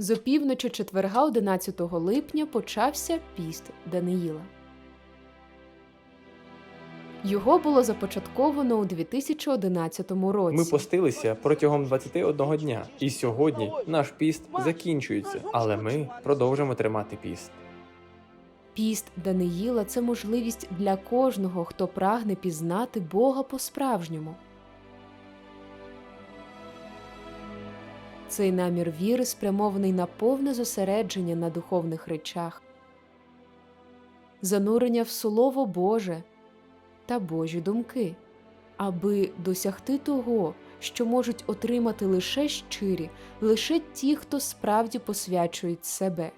З опівночі четверга 11 липня почався піст Даниїла. Його було започатковано у 2011 році. Ми постилися протягом 21 дня, і сьогодні наш піст закінчується, але ми продовжимо тримати піст. Піст Даниїла це можливість для кожного, хто прагне пізнати Бога по-справжньому. Цей намір віри спрямований на повне зосередження на духовних речах, занурення в Слово Боже та Божі думки, аби досягти того, що можуть отримати лише щирі, лише ті, хто справді посвячують себе.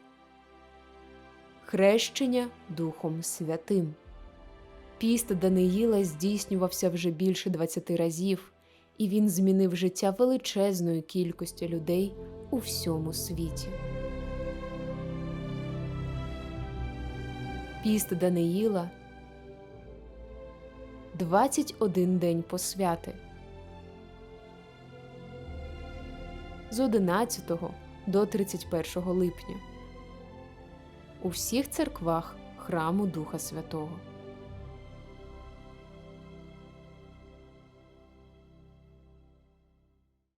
Хрещення Духом Святим. Піст Даниїла здійснювався вже більше 20 разів, і він змінив життя величезної кількості людей у всьому світі. Піст Даниїла 21 день посвяти. З 11 до 31 липня у всіх церквах храму Духа Святого.